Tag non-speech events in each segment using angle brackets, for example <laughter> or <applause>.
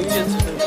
Ama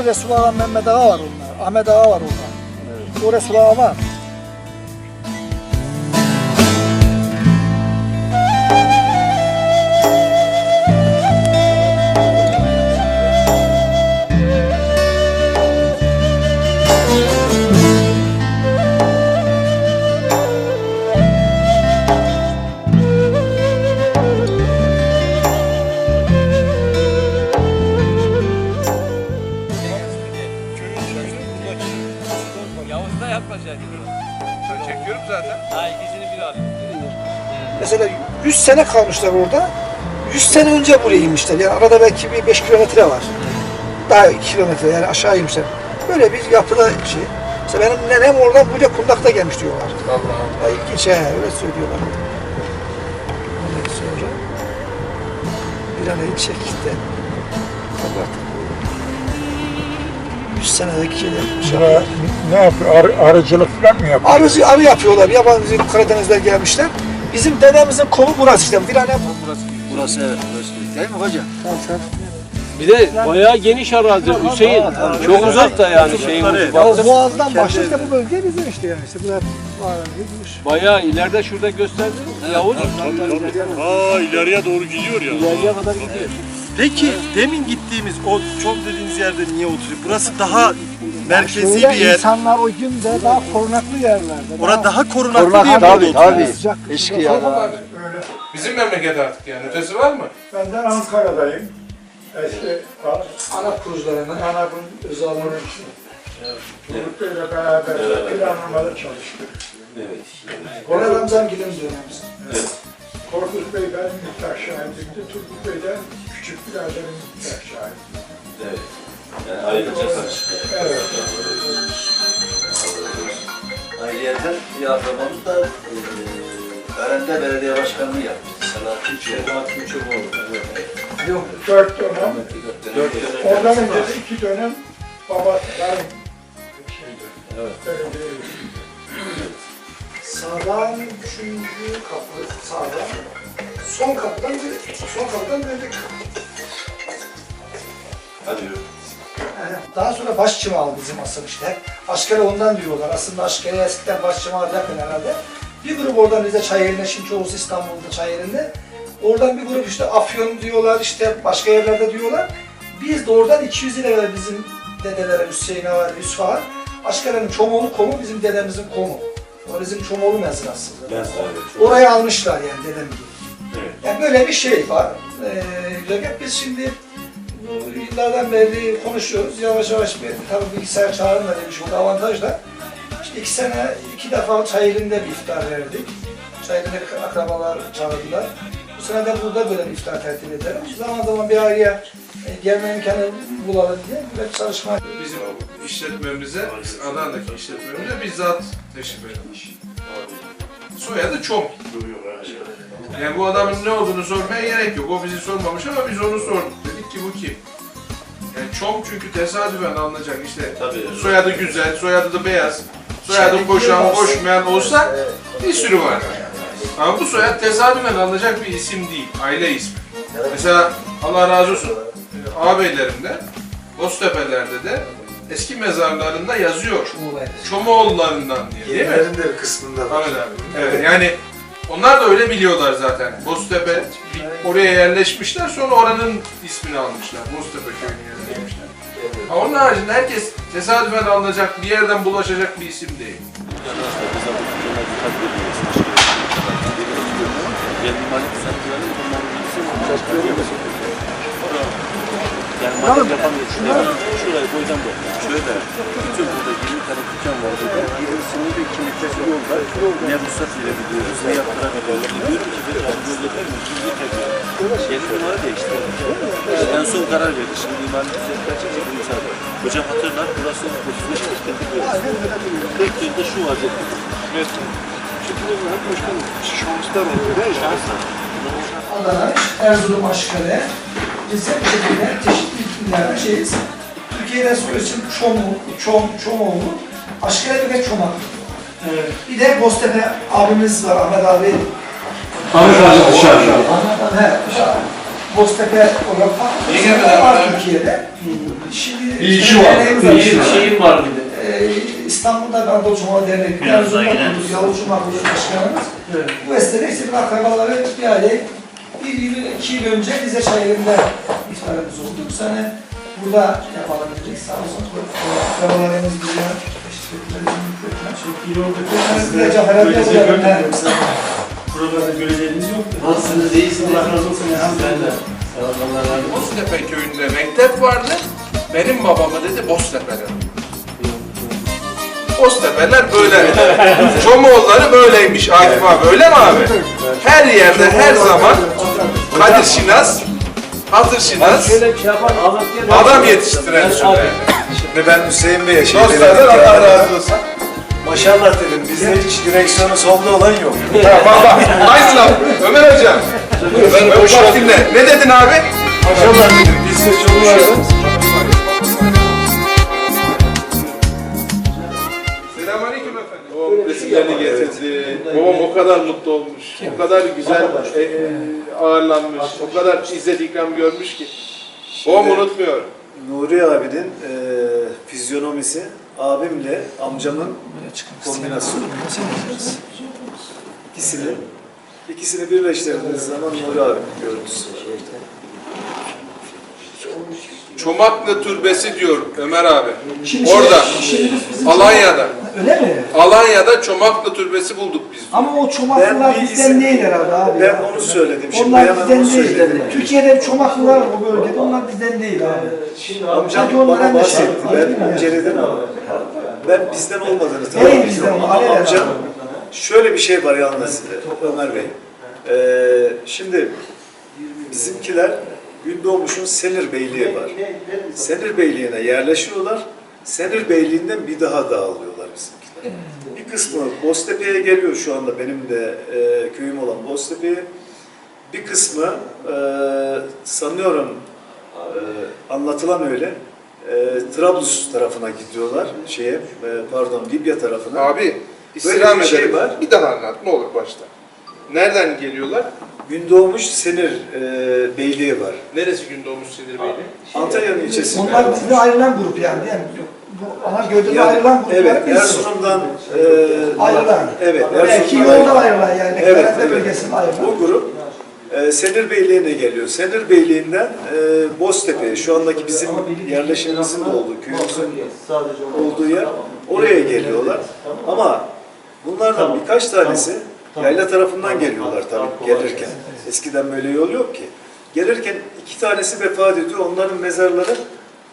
Dedeleri babaları Resulullah Mehmet Ağa var onlar. Ahmet Ağa var onlar. O Resulullah var. Sene kalmışlar orada. 100 sene önce buraya inmişler. Yani arada belki bir 5 kilometre var. Daha 2 kilometre yani aşağı inmişler. Böyle bir yapıda şey. Mesela benim nenem oradan buraya kundakta gelmiş diyorlar. Allah Ya ilginç he, öyle söylüyorlar. Ondan sonra bir an önce çekti. Kabartık. 100 senedeki şeyler. Buna ne yapıyor? Arı, arıcılık falan mı yapıyor? Arı, arı yapıyorlar. Yabancı Karadenizler gelmişler. Bizim dedemizin kovu burası işte. Bir tane Burası evet burası. Değil mi hocam? Bir de bayağı geniş arazi Hüseyin. Çok uzak da yani şeyin ucu. Boğaz'dan başla işte bu bölge bizim işte yani. İşte bu hep var. Bayağı ileride şurada gösterdi. Yavuz. Aa ileriye doğru gidiyor ya. İleriye kadar gidiyor. Peki demin gittiğimiz o çok dediğiniz yerde niye oturuyor? Burası daha merkezi bir yer. insanlar o gün de daha korunaklı yerlerde. Orada daha korunaklı Korunak diye mi tabii tabii. Sıcak. Eski ya. Bizim memleket artık yani. Ötesi var mı? Benden Ankara'dayım. Eski Ana kurucularından. Anadolu Özal'ın Turgut Bey'le beraber planlamada çalıştık. Oraya Ramazan gidelim dönemimiz. Korkut Bey ben müftah şahidimdi. Turgut Bey de küçük biraderin müftah şahidi. Yani ayrıca karışık. Evet. Ayrıyeten bir akrabamız da eee Öğrende Belediye Başkanlığı yaptı. Selahattin Çelik. Selahattin Çelik Yok. Dört dönem. Dört Oradan önce de iki dönem baba ben şeydi. Evet. Sağdan üçüncü kapı sağdan. Son kapıdan bir, son kapıdan döndük. Hadi yürü. Daha sonra başçımalı bizim asıl işte. Askere ondan diyorlar. Aslında askere eskiden başçımalı yakın herhalde. Bir grup oradan bize Çayeli'ne, şimdi çoğusu İstanbul'da Çayeli'nde. Oradan bir grup işte Afyon diyorlar, işte başka yerlerde diyorlar. Biz de oradan 200 yıl evvel bizim dedelere Hüseyin Ağa, Yusuf Ağa, Aşkare'nin Çomoğlu komu bizim dedemizin komu. O bizim Çomoğlu mezrası. Orayı almışlar yani dedem gibi. Evet. Yani böyle bir şey var. Ee, biz şimdi yıllardan beri konuşuyoruz. Yavaş yavaş bir tabii bilgisayar çağrında demiş oldu avantaj da. İşte iki sene iki defa Çayeli'nde bir iftar verdik. Çayeli'de akrabalar çağırdılar. Bu sene de burada böyle bir iftar tertip edelim. Zaman zaman bir araya e, gelme imkanı bulalım diye böyle çalışma Bizim işletmemize, Adana'daki işletmemize bizzat teşrif edilmiş. Soyadı Çom. Yani bu adamın ne olduğunu sormaya gerek yok. O bizi sormamış ama biz onu sorduk. Dedik ki bu kim? Yani Çom çünkü tesadüfen alınacak işte. Tabii. Soyadı güzel, soyadı da beyaz. Soyadı koşan, koşmayan olsa bir sürü var. Ama bu soyad tesadüfen alınacak bir isim değil. Aile ismi. Mesela Allah razı olsun e, ağabeylerimde, Boztepe'lerde de eski mezarlarında yazıyor. Çomoğullarından diye değil mi? Bir kısmında var. Ahmet abi. Evet yani onlar da öyle biliyorlar zaten. Boztepe oraya yerleşmişler sonra oranın ismini almışlar. Boztepe köyüne yerleşmişler. Ama onun haricinde herkes tesadüfen alınacak, bir yerden bulaşacak bir isim değil. Yani madem yapamıyorsun. Şurayı boydan boy. Şöyle. Bütün burada 20 tane dükkan var burada. sınırda iki metresi yol var. Ne ruhsat verebiliyoruz, ne yaptırabiliyoruz. Diyorum ki bir yardımcı yeter mi? İki yeter Yeni numara. İşte en son karar verdi. Şimdi imar düzenler çekecek müsaade. Hocam hatırlar, burası 35 metrede bir yol. Tek yolda şu vaziyette. Adana, Erzurum, Aşkale, Rize, Edirne, çeşitli ilimlerden şeyiz. Türkiye'den sonra için Çomu, Çom, Çomoğlu, Aşkale ve Çomak. Bir de Boztepe abimiz var, Ahmet abi. Ahmet abi dışarıda. Ahmet he, dışarıda. Boztepe olarak farklı Niye gelmedi var abi? Türkiye'de. Şimdi Bir işi var. Bir işi- şeyim var bir de. Ee, İstanbul'da bir Anadolu Çomağı Derneği, Erzurum'da kurduk, Yavuz Çomağı kurduk başkanımız. Bu esnede işte bir akrabaları bir aile bir yıl, iki yıl önce Rize Çayırı'nda iftarımız oldu. Bu sene burada yapalım dedik. Sağ olsun akrabalarımız bize teşvik ettiler. Çok iyi oldu. Biz de Cafer abi Buralarda göreceğimiz yok. Nasılsınız? İyisiniz? Allah razı olsun. Ben de. Allah razı olsun. Boztepe köyünde mektep vardı. Benim babama dedi Boztepe'ler. Boztepe'ler böyle. <laughs> Çomoğulları böyleymiş Akif abi. Öyle mi abi? Her yerde her zaman Kadir Şinas, Hatır Şinas, şey adam yetiştiren. Ve ben Hüseyin Bey'e şey Dostlardan dedim. Allah razı olsun. Maşallah dedim. Bizde hiç direksiyonu solda olan yok. Ha, baba, aynı laf. Ömer hocam. Ömer bak dinle. Ne dedin abi? Maşallah dedim. Bizde çok vardı. Selamünaleyküm efendim. O resimlerini getirdi. Babam o kadar mutlu olmuş. O kadar güzel e, e, ağırlanmış. O kadar izzet ikram görmüş ki. Babam unutmuyor. Nuri abinin e, fizyonomisi abimle amcamın kombinasyonu. İkisini, ikisini birleştirdiğiniz zaman Nuri abinin görüntüsü var. Çomaklı Türbesi diyor Ömer abi. Şimdi Orada. şimdi- şimdi biz bizim Alanya'da. Öyle mi? Alanya'da Çomaklı Türbesi bulduk biz. Ama o Ben çomaklılar bir bizden isim- değil herhalde abi. Ben ya. onu söyledim. Şimdi Onlar bizden değil. söyledim. Türkiye'de çomaklılar o bölgede, onlar bizden değil abi. Amcam Sanki onların bana da bahsetti. şey- Ben inceledim ama ben bizden olmadığını Değil tabii bizden, Ama alenen amcam şöyle bir şey var yalnız Ömer Bey. Ee, şimdi bizimkiler Gündoğmuş'un Senir Beyliği var. Senir Beyliği'ne yerleşiyorlar. Senir Beyliği'nden bir daha dağılıyorlar bizimkiler. Bir kısmı Boztepe'ye geliyor şu anda benim de e, köyüm olan Boztepe'ye. Bir kısmı e, sanıyorum e, anlatılan öyle e, Trablus tarafına gidiyorlar şeye e, pardon Libya tarafına. Abi istirham bir şey var. Bir daha anlat ne olur başta. Nereden geliyorlar? Gündoğmuş Senir e, Beyliği var. Neresi Gündoğmuş Sinir Beyli? Antalya'nın ilçesinde. Onlar bizden ayrılan grup yani. yani bu ana gövdede Yani, ayrılan gruplar evet, biz. Erzurum'dan e, Ayrılan. Evet, Belki Erzurum'dan yoldan ayrılan yani. Evet, Evet, evet. bölgesinden ayrılan. Bu grup e, Senir Beyliği'ne geliyor. Senir Beyliği'nden e, Boztepe, şu andaki bizim yerleşimimizin de olduğu, köyümüzün olduğu yer, oraya geliyorlar. Ama bunlardan birkaç tanesi yayla tarafından geliyorlar tabii gelirken. Eskiden böyle yol yok ki. Gelirken iki tanesi vefat ediyor. Onların mezarları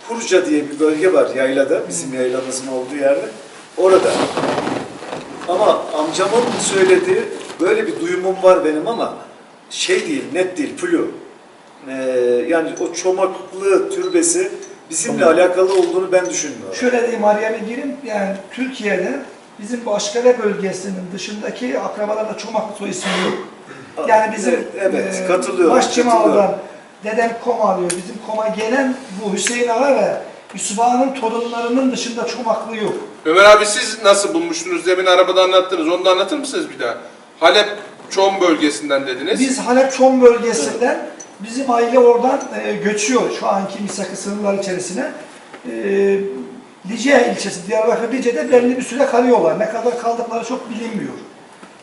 Kurca diye bir bölge var yaylada, bizim yaylamızın olduğu yerde. Orada. Ama amcamın söylediği böyle bir duyumum var benim ama şey değil, net değil, flu. Ee, yani o çomaklı türbesi bizimle alakalı olduğunu ben düşünmüyorum. Şöyle diyeyim araya bir gireyim. Yani Türkiye'de bizim bu Aşkale bölgesinin dışındaki akrabalarla çomaklı soy ismi yok. Yani bizim Evet, evet, e, katılıyorum, Başçımalı'dan katılıyorum. dedem Kom alıyor. Bizim Kom'a gelen bu Hüseyin Ağa ve Yusuf Ağa'nın torunlarının dışında çomaklı yok. Ömer abi siz nasıl bulmuştunuz? Demin arabada anlattınız. Onu da anlatır mısınız bir daha? Halep Çom bölgesinden dediniz. Biz Halep Çom bölgesinden bizim aile oradan e, göçüyor şu anki Misakı sınırlar içerisine. E, Lice ilçesi, Diyarbakır Lice'de belli bir süre kalıyorlar. Ne kadar kaldıkları çok bilinmiyor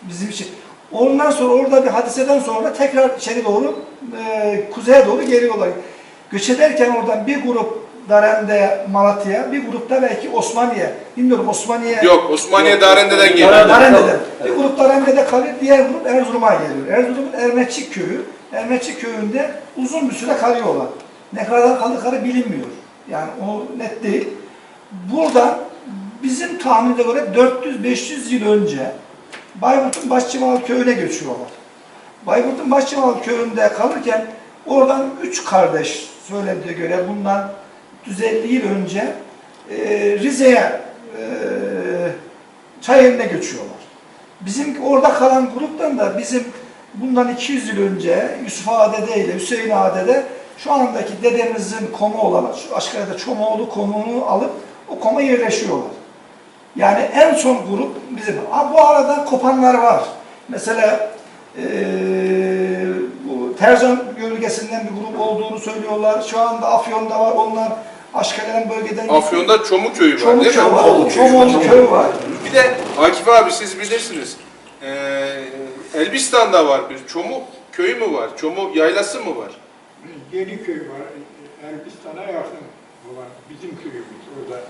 bizim için. Ondan sonra orada bir hadiseden sonra tekrar içeri doğru, e, kuzeye doğru geliyorlar. Göç ederken oradan bir grup Darende, Malatya, bir grupta belki Osmaniye. Bilmiyorum Osmaniye... Yok Osmaniye Darende'den geliyor. Darende'den. Bir grup Darende'de kalıyor, diğer grup Erzurum'a geliyor. Erzurum'un Ermetçik köyü. Ermetçik köyünde uzun bir süre kalıyorlar. Ne kadar kaldıkları bilinmiyor. Yani o net değil. Buradan bizim tahminine göre 400-500 yıl önce Bayburt'un Başçımal köyüne göçüyorlar. Bayburt'un Başçımal köyünde kalırken oradan üç kardeş söylediğine göre bundan 150 yıl önce e, Rize'ye e, Çayeli'ne göçüyorlar. Bizim orada kalan gruptan da bizim bundan 200 yıl önce Yusuf Ağa Dede ile Hüseyin Ağa Dede şu andaki dedemizin komu olan şu Aşkale'de Çomoğlu komunu alıp o koma yerleşiyorlar. Yani en son grup bizim. Ha, bu arada kopanlar var. Mesela eee bu Terzan bölgesinden bir grup olduğunu söylüyorlar. Şu anda Afyon'da var. Onlar Aşkale'den bölgeden Afyon'da Çomu köyü var Çomuk değil mi? köyü var. Çomoğlu köyü var. Bir de Akif abi siz bilirsiniz. Ee, Elbistan'da var bir Çomu köyü mü var? Çomu yaylası mı var? Yeniköy var, Elbistan'a yakın olan bizim köyümüz orada.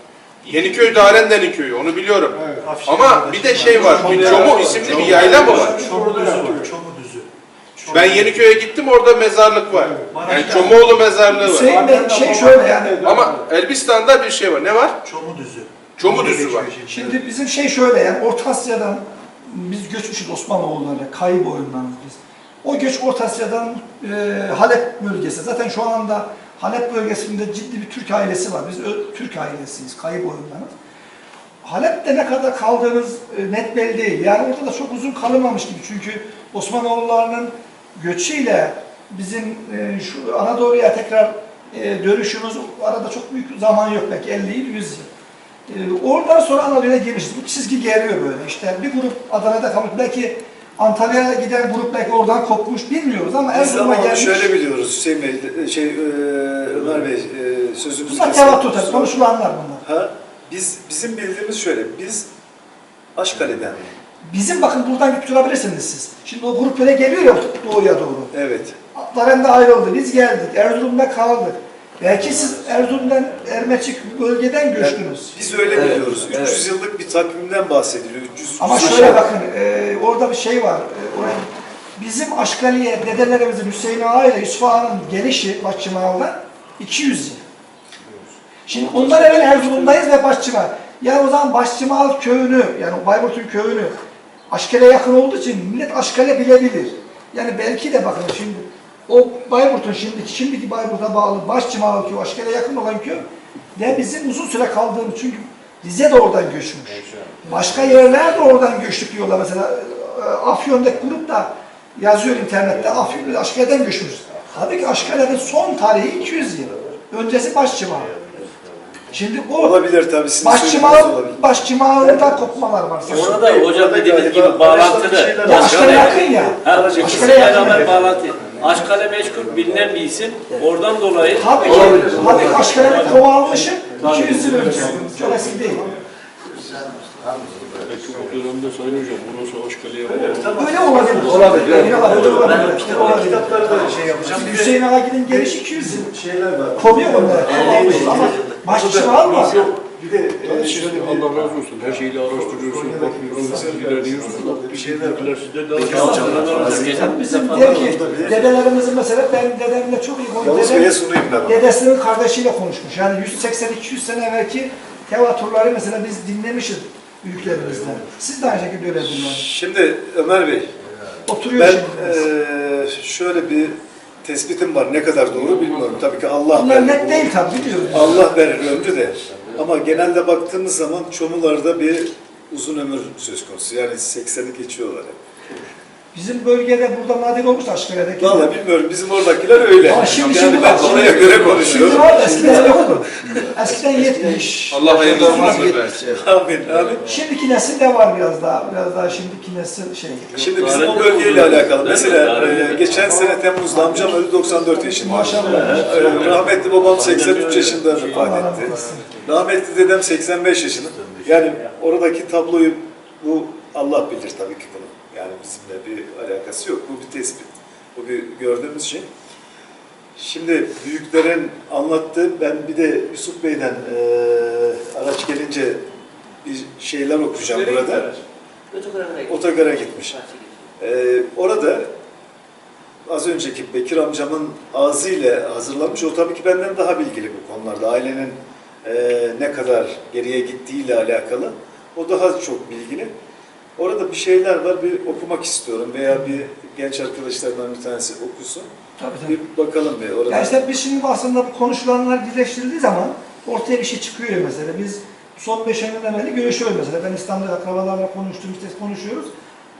Yeniköy Darende'nin köyü onu biliyorum. Evet. Ama bir de şey var. Bir Çomu isimli bir yayla mı var? Çomu düzü var. Çomu düzü. Ben Yeniköy'e gittim orada mezarlık var. Yani Çomuoğlu mezarlığı var. Hüseyin Bey şey şöyle yani. Ama Elbistan'da bir şey var. Ne var? Çomu düzü. Çomu düzü var. Şimdi bizim şey şöyle yani Orta Asya'dan biz göçmüşüz Osmanoğulları, Kayı boyundan biz. O göç Orta Asya'dan e, Halep bölgesi. Zaten şu anda Halep bölgesinde ciddi bir Türk ailesi var. Biz Türk ailesiyiz, Kayı boyundanız. Halep'te ne kadar kaldığımız e, net belli değil. Yani orada da çok uzun kalınmamış gibi. Çünkü Osmanoğullarının göçüyle bizim e, şu Anadolu'ya tekrar e, dönüşümüz arada çok büyük zaman yok belki 50 yıl, 100 yıl. Oradan sonra Anadolu'ya girmişiz. Bu çizgi geliyor böyle. İşte bir grup Adana'da kalmış. Belki Antalya'ya giden grup belki oradan kopmuş bilmiyoruz ama Biz Erzurum'a gelmiş. şöyle biliyoruz Hüseyin Bey, şey, e, Ömer Bey, e, sözümüzü Bunlar keselim. tevatür tabii, konuşulanlar bunlar. Ha, biz, bizim bildiğimiz şöyle, biz Aşkale'den, Bizim bakın buradan tutturabilirsiniz siz. Şimdi o grup böyle geliyor ya doğuya doğru. evet, Darende ayrıldı. Biz geldik. Erzurum'da kaldık. Belki siz Erzurum'dan Ermeçik bölgeden göçtünüz. biz öyle Evet, biliyoruz. 300 evet. yıllık bir takvimden bahsediliyor. 300 Ama 300 şöyle bakın, e, orada bir şey var. E, oraya, bizim Aşkali'ye dedelerimizin Hüseyin Ağa ile Yusuf Ağa'nın gelişi Başçımağlı'dan 200 yıl. Şimdi ondan evvel Erzurum'dayız ve Başçımal. Yani o zaman Başçımal köyünü, yani Bayburt'un köyünü Aşkale'ye yakın olduğu için millet Aşkale bilebilir. Yani belki de bakın şimdi o Bayburt'un şimdiki, şimdiki Bayburt'a bağlı Başçımal köyü, Aşkale'ye yakın olan köy de bizim uzun süre kaldığımız çünkü Rize de oradan göçmüş. Başka yerler de oradan göçtük diyorlar. Mesela e, Afyon'daki grup da yazıyor internette Afyon Aşkale'den göçmüş. Halbuki Aşkale'nin son tarihi 200 yıl. Öncesi Başçımal. Şimdi o Olabilir tabii, sizin olabilir. Başçımal'da kopmalar var. Orada da hocam dediğiniz gibi bağlantılı. Ya Aşkale yakın ya. İkisi yakın. beraber bağlantı. Aşkale meşgul bilinen bir isim. Oradan dolayı Tabii ki, tabii ki Aşkale'nin kova almışım 200 yıl önce. Çok eski değil. dönemde Sayın Hocam burası Aşkale'ye Öyle olabilir. Olabilir. Öyle olabilir. Kitap, o kitapları da şey yapacağım. Hüseyin Ağa'nın geliş 200 yıl. şeyler var. Kovuyor. Kovuyor ama Başçımal mı? Bir de e, Şöyle şöyle bir Allah razı olsun. Her şeyi de araştırıyorsun, bakıyorsun, ilgileniyorsun. bir şeyler var. Bilgiler sizde daha Bizim diyor ki dedelerimizin mesela ben dedemle çok iyi konuştum. Yavuz Bey'e Dedem, sunayım ben onu. dedesinin kardeşiyle konuşmuş. Yani 180-200 sene evvelki tevatürleri mesela biz dinlemişiz büyüklerimizden. Siz de aynı şekilde öyle dinleyin. Şimdi Ömer Bey, Oturuyor ben şimdi. eee, şöyle bir tespitim var. Ne kadar doğru bilmiyorum. Tabii ki Allah Bunlar verir. net değil tabii biliyoruz. Allah verir ömrü de. Ama genelde baktığımız zaman çomularda bir uzun ömür söz konusu. Yani 80'i geçiyorlar. hep. Bizim bölgede burada nadir olmuş Aşkale'deki. Vallahi bilmiyorum. Bizim oradakiler öyle. Ama şimdi- yani şimdi ben bak, oraya şimdi- göre konuşuyorum. Şimdi var eskiden yoktu. Eskiden 70. Allah hayırlı ömür versin. Amin, amin. Şimdiki nesil de var biraz daha. Biraz daha şimdiki nesil şey. Şimdi bizim o bölgeyle alakalı. Mesela e, geçen sene Temmuz'da amcam öldü 94 yaşında. Maşallah. Rahmetli babam 83 yaşında vefat etti. Rahmetli dedem 85 yaşında. Yani oradaki tabloyu bu Allah bilir tabii ki bunu. Yani bizimle bir alakası yok. Bu bir tespit. Bu bir gördüğümüz şey. Şimdi büyüklerin anlattığı, ben bir de Yusuf Bey'den e, araç gelince bir şeyler okuyacağım burada. Otogara gitmiş. Ee, orada az önceki Bekir amcamın ağzıyla hazırlanmış. O tabii ki benden daha bilgili bu konularda. Ailenin e, ne kadar geriye gittiğiyle alakalı. O daha çok bilgili. Orada bir şeyler var, bir okumak istiyorum veya bir genç arkadaşlardan bir tanesi okusun. Tabii tabii. Bir bakalım bir orada. Yani işte biz şimdi aslında bu konuşulanlar birleştirildiği zaman ortaya bir şey çıkıyor mesela. Biz son beş ayından beri görüşüyoruz mesela. Ben İstanbul'da akrabalarla konuştum, işte konuşuyoruz.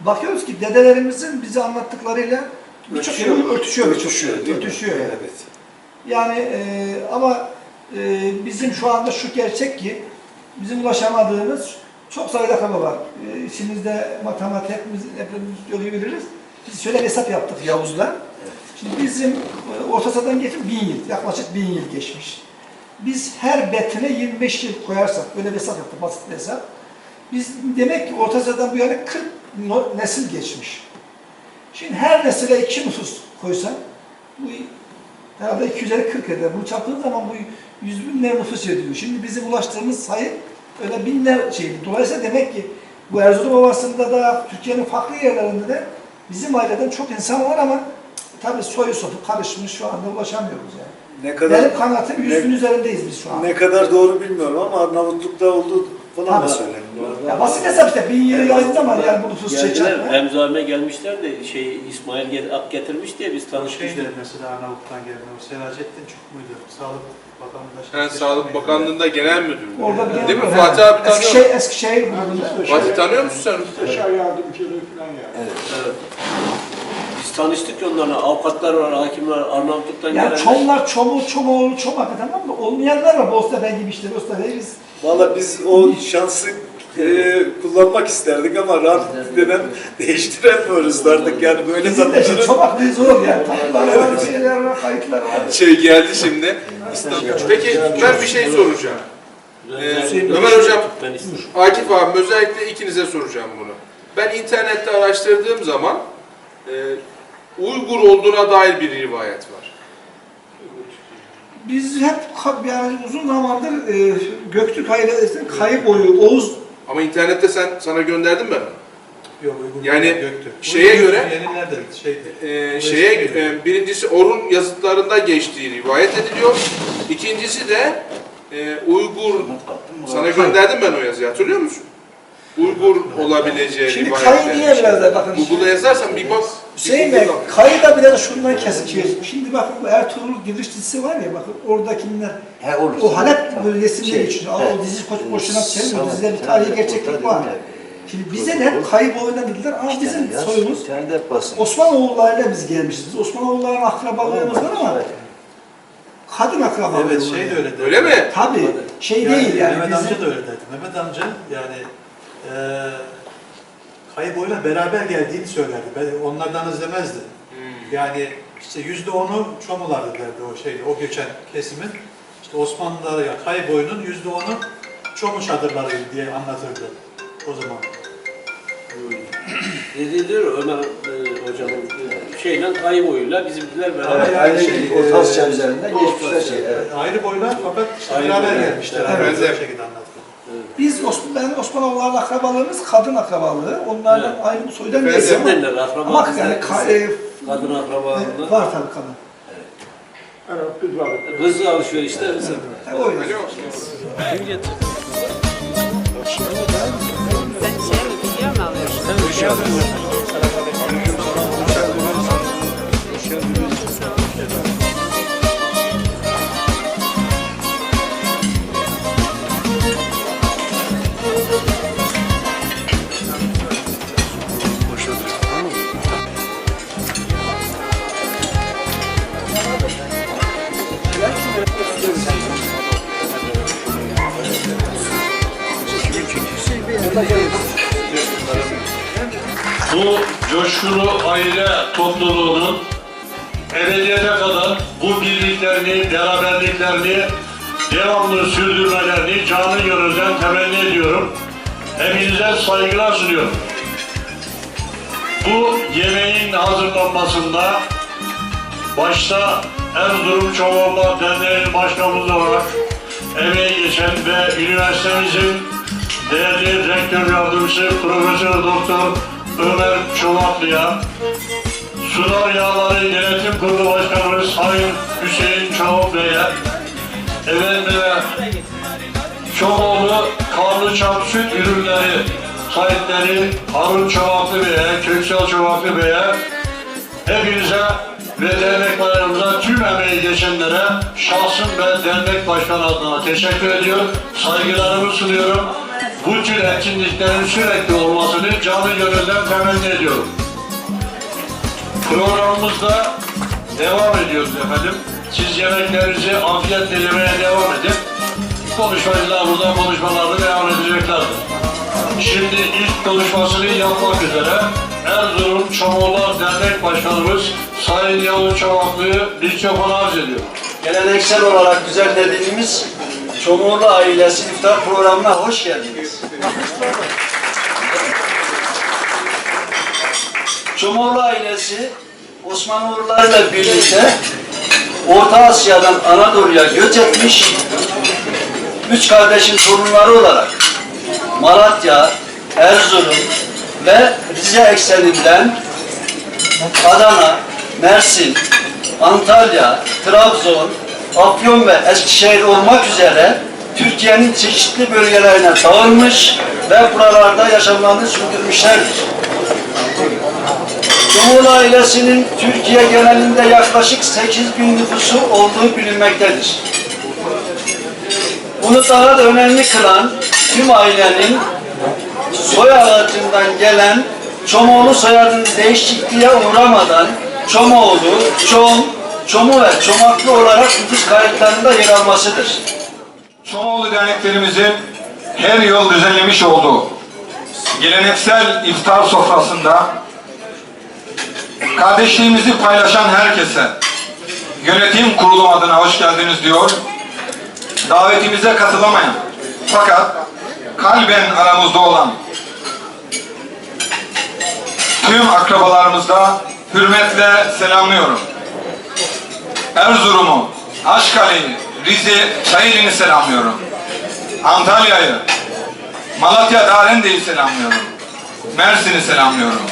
Bakıyoruz ki dedelerimizin bize anlattıklarıyla birçok şey örtüşüyor. Örtüşüyor, mi? Örtüşüyor yani. Evet. Yani e, ama e, bizim şu anda şu gerçek ki bizim ulaşamadığımız çok sayıda akraba var. E, içimizde matematik hepimiz, hepimiz yolu biliriz. Biz şöyle bir hesap yaptık Yavuz'la. Şimdi bizim e, Orta Çağ'dan geçip bin yıl, yaklaşık bin yıl geçmiş. Biz her betine 25 yıl koyarsak, böyle bir hesap yaptık, basit bir hesap. Biz demek ki Orta Çağ'dan bu yana 40 no- nesil geçmiş. Şimdi her nesile iki nüfus koysan, bu herhalde 240 eder. Bunu çarptığın zaman bu yüz binler nüfus ediyor. Şimdi bizim ulaştığımız sayı öyle binler şey. Dolayısıyla demek ki bu Erzurum Ovası'nda da Türkiye'nin farklı yerlerinde de bizim aileden çok insan var ama tabii soyu sopu karışmış şu anda ulaşamıyoruz yani. Ne kadar Benim kanaatim ne- yüzün üzerindeyiz biz şu an. ne kadar doğru bilmiyorum ama Arnavutluk'ta olduğu falan da Tabii. söyleniyor. Ya basit hesap işte bin yılı yaydı ama yani bu nüfus şey. Remzi abime gelmişler de şey İsmail get- Ak getirmiş diye biz Şey tanışmıştık. de mesela Arnavut'tan gelme, o Selahattin çok muydu? Sağlık Bakanlığı'nda. Sen Sağlık Bakanlığı'nda genel müdür. Orada bir Değil mi? Fatih evet. abi tanıyor Eskişehir, Eskişehir grubunda. Fatih tanıyor musun sen? Müsteşar yardımcılığı falan yani. Biz tanıştık ya onlarla. Avukatlar var, hakimler, Arnavutluk'tan Yani gelenler. Çomlar, Çomu, Çomoğlu, Çomak tamam mı? Olmayanlar var. Boztepe gibi işte. Boztepe'yi biz Valla biz o şansı e, kullanmak isterdik ama Rabbimden <laughs> değiştiremiyoruz artık yani böyle zamanların çomak bir zor yani. Tatlılar var, şeyler var, kayıtlar var. Şey geldi şimdi. İstanbul. Peki ben bir şey soracağım. Ee, Ömer Hocam. Akif abi özellikle ikinize soracağım bunu. Ben internette araştırdığım zaman e, Uygur olduğuna dair bir rivayet var. Biz hep yani uzun zamandır e, Göktürk ailesinin kayıp boyu, Oğuz Ama internette sen sana gönderdim ben. Yok, Uygur Yani Göktürk. şeye Uygur göre- Yeni nerede? Şeydi. Ee, şeye e, birincisi Orhun yazıtlarında geçtiği rivayet ediliyor. İkincisi de e, Uygur sana gönderdim ben o yazıyı hatırlıyor musun? Uygur olabileceği Şimdi rivayet. kayı niye biraz da bakın. Google'a yazarsan bir bak. Hüseyin Bey, kayı da biraz şundan kesikiyor. Şimdi bakın bu Ertuğrul Giriş dizisi var ya bakın oradakiler He olur. o Halep bölgesinde Şey, geçiyor. He. o dizi koç boşuna çevirmiyor. Tamam, Dizide bir tarihi gerçeklik var. Şimdi bize de hep kayı boyundan dediler ama bizim Ya, soyumuz. Osmanoğullarıyla biz gelmişiz. Biz Osmanoğulları'nın akrabalığımız var ama kadın akrabalığımız Evet şey de öyle dedi. Öyle mi? Tabii. Şey değil yani. Mehmet bizim- amca da öyle dedi. Mehmet amca yani eee kayıboyla beraber geldiğini söylerdi. Ben onlardan izlemezdi. Yani işte yüzde onu Çomulardı derdi o şeydi, o göçen kesimin. İşte Osmanlılara kayboyunun yüzde onu Çomu çadırlarıydı diye anlatırdı o zaman. Dedi diyor Ömer e, hocamın e, şeyle kayı boyuyla bizimkiler beraber. Yani Aynı şey, o Tasya eee, üzerinden geçmişler şey. Evet. Ayrı boylar fakat işte Ayrı beraber boylar. gelmişler. Evet. Evet. Benzer. Şekilde anlattı. Biz Osman, ben Osmanoğulları'nın akrabalığımız kadın akrabalığı. Onlardan Evet. aynı soydan Evet, değiliz ama, Bizimdenler akraba. ama yani kız. ka, e, kadın akrabalığında. var tabii kadın. Arap kız var. Hızlı alışverişte hızlı. E, o yüzden. Alo. Kim getirdi? Sen ediyorum. Hepinize saygılar sunuyorum. Bu yemeğin hazırlanmasında başta Erzurum Çobanlar Derneği Başkanımız olarak emeği geçen ve üniversitemizin değerli rektör yardımcısı Profesör Doktor Ömer Çolaklı'ya, Sunar Yağları Yönetim Kurulu Başkanımız Sayın Hüseyin Çavuk Bey'e, efendime Çomoğlu Karlıçam Süt Ürünleri sahipleri Harun Çavaklı Bey'e, Köksal Çavaklı Bey'e hepinize ve derneklerimize tüm emeği geçenlere şahsım ve dernek başkanı adına teşekkür ediyorum. Saygılarımı sunuyorum. Bu tür etkinliklerin sürekli olmasını canı gönülden temenni ediyorum. Programımızda devam ediyoruz efendim. Siz yemeklerinizi afiyetle yemeye devam edin. Konuşmacılar burada konuşmalarını devam edeceklerdir. Şimdi ilk konuşmasını yapmak üzere Erzurum Çomoğlar Dernek Başkanımız Sayın Yavuz Çavaklı'yı mikrofona arz ediyor. Geleneksel olarak düzenlediğimiz Çomurlu Ailesi İftar Programı'na hoş geldiniz. Çomurlu ailesi Osmanoğullarıyla birlikte Orta Asya'dan Anadolu'ya göç etmiş üç kardeşin torunları olarak Malatya, Erzurum ve Rize ekseninden Adana, Mersin, Antalya, Trabzon, Afyon ve Eskişehir olmak üzere Türkiye'nin çeşitli bölgelerine dağılmış ve buralarda yaşamlarını sürdürmüşlerdir. Cumhur ailesinin Türkiye genelinde yaklaşık 8 bin nüfusu olduğu bilinmektedir. Bunu daha da önemli kılan tüm ailenin soy ağacından gelen Çomoğlu soyadının değişikliğe uğramadan Çomoğlu, Çom, Çomu ve Çomaklı olarak nüfus kayıtlarında yer almasıdır. Çomoğlu derneklerimizin her yıl düzenlemiş olduğu geleneksel iftar sofrasında kardeşliğimizi paylaşan herkese yönetim kurulu adına hoş geldiniz diyor. Davetimize katılamayan fakat kalben aramızda olan tüm akrabalarımızda hürmetle selamlıyorum. Erzurum'u, Aşkale'yi, Rize, Çayeli'ni selamlıyorum. Antalya'yı, Malatya Darende'yi selamlıyorum. Mersin'i selamlıyorum.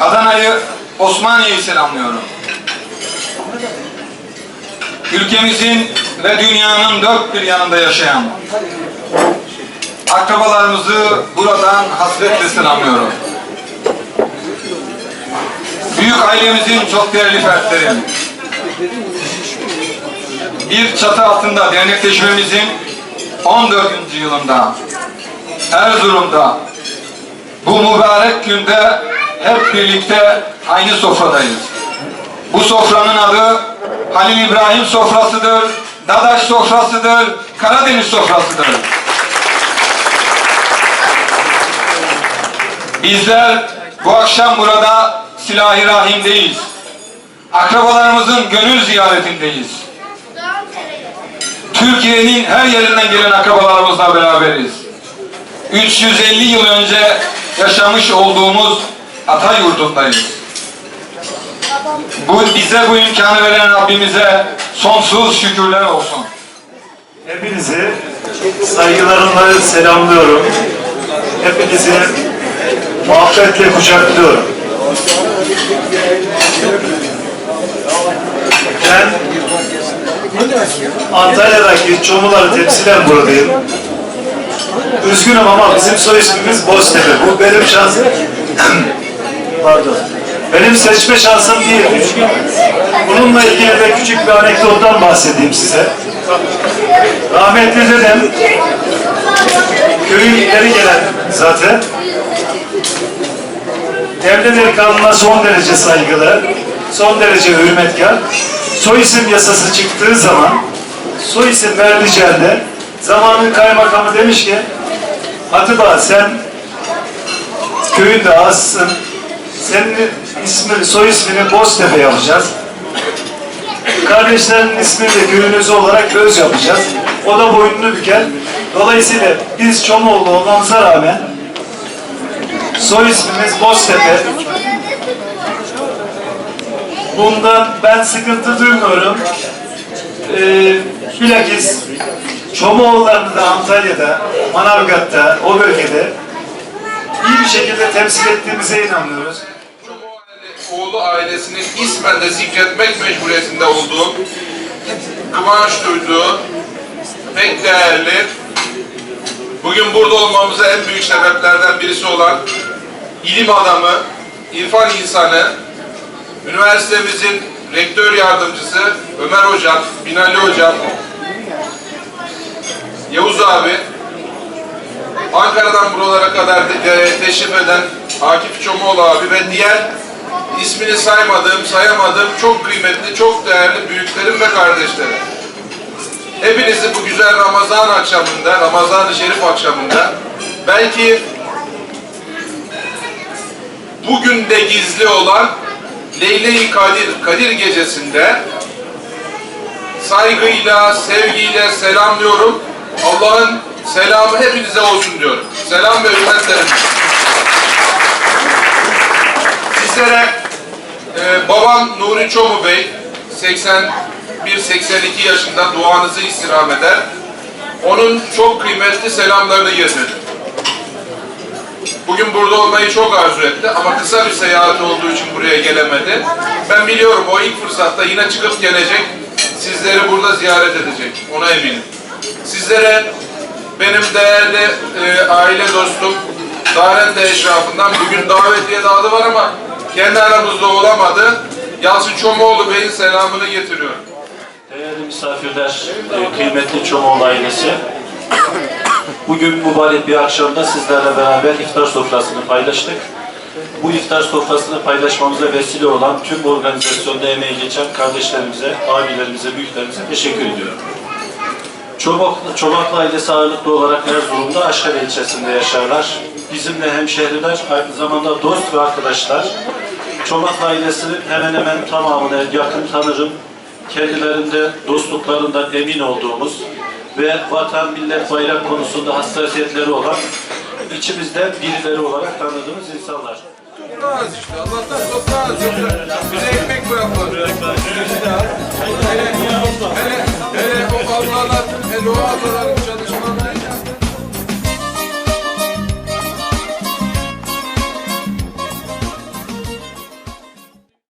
Adana'yı, Osmaniye'yi selamlıyorum. Ülkemizin ve dünyanın dört bir yanında yaşayan akrabalarımızı buradan hasretle selamlıyorum. Büyük ailemizin çok değerli fertleri, bir çatı altında dernekleşmemizin 14. yılında Erzurum'da bu mübarek günde hep birlikte aynı sofradayız. Bu sofranın adı Halil İbrahim sofrasıdır, Dadaş sofrasıdır, Karadeniz sofrasıdır. Bizler bu akşam burada Silah-ı Rahim'deyiz. Akrabalarımızın gönül ziyaretindeyiz. Türkiye'nin her yerinden gelen akrabalarımızla beraberiz. 350 yıl önce yaşamış olduğumuz ata yurdundayız. Bu, bize bu imkanı veren Rabbimize sonsuz şükürler olsun. Hepinizi saygılarımla selamlıyorum. Hepinizi muhabbetle kucaklıyorum. Ben Antalya'daki Çomuları temsilen buradayım. Üzgünüm ama bizim soy ismimiz Boztepe. Bu benim şansım. <clears throat> Pardon. Benim seçme şansım değil. Bununla ilgili de küçük bir anekdottan bahsedeyim size. Rahmetli dedem köyün ileri gelen zaten. Devlet erkanına son derece saygılı, son derece hürmetkar. Soy isim yasası çıktığı zaman soy isim verdiğinde zamanın kaymakamı demiş ki Atıba sen köyünde azsın. Senin ismini, soy ismini Boztepe yapacağız. Kardeşlerinin ismini de köyünüz olarak Öz yapacağız. O da boynunu büker. Dolayısıyla biz Çomoğlu olmamıza rağmen soy ismimiz Boztepe. Bundan ben sıkıntı duymuyorum. Ee, bilakis Çomoğullarını da Antalya'da, Manavgat'ta, o bölgede iyi bir şekilde temsil ettiğimize inanıyoruz. Oğlu ailesini ismen de zikretmek mecburiyetinde olduğum, kıvanç duyduğum, pek değerli bugün burada olmamıza en büyük sebeplerden birisi olan ilim adamı, irfan insanı, üniversitemizin rektör yardımcısı Ömer Hocam, Binali Hocam, Yavuz abi, Ankara'dan buralara kadar teşrif eden Akif Çomoğlu abi ve diğer ismini saymadığım, sayamadığım çok kıymetli, çok değerli büyüklerim ve kardeşlerim. Hepinizi bu güzel Ramazan akşamında, Ramazan-ı Şerif akşamında belki bugün de gizli olan Leyle-i Kadir, Kadir gecesinde saygıyla, sevgiyle selamlıyorum. Allah'ın selamı hepinize olsun diyorum. Selam ve hürmetlerim. Sizlere e, babam Nuri Çomu Bey 81-82 yaşında duanızı istirham eder. Onun çok kıymetli selamlarını getirdim. Bugün burada olmayı çok arzu etti ama kısa bir seyahat olduğu için buraya gelemedi. Ben biliyorum o ilk fırsatta yine çıkıp gelecek, sizleri burada ziyaret edecek, ona eminim. Sizlere benim değerli e, aile dostum Darende eşrafından bugün davetiye dağıdı var ama kendi aramızda olamadı. Yalçın Çomoğlu Bey'in selamını getiriyorum. Değerli misafirler, e, kıymetli Çomoğlu ailesi. Bugün mübarek bir akşamda sizlerle beraber iftar sofrasını paylaştık. Bu iftar sofrasını paylaşmamıza vesile olan tüm organizasyonda emeği geçen kardeşlerimize, abilerimize, büyüklerimize teşekkür ediyorum. Çomaklı, Çomaklı ailesi ağırlıklı olarak Erzurum'da Aşkale ilçesinde yaşarlar. Bizimle hemşehriler, aynı zamanda dost ve arkadaşlar. Çomaklı ailesinin hemen hemen tamamını yakın tanırım. Kendilerinde dostluklarından emin olduğumuz ve vatan, millet, bayrak konusunda hassasiyetleri olan içimizden birileri olarak tanıdığımız insanlar. İşte. Allah'tan ekmek bırakmadı. Hele, hele, hele o Allah'lar, hele o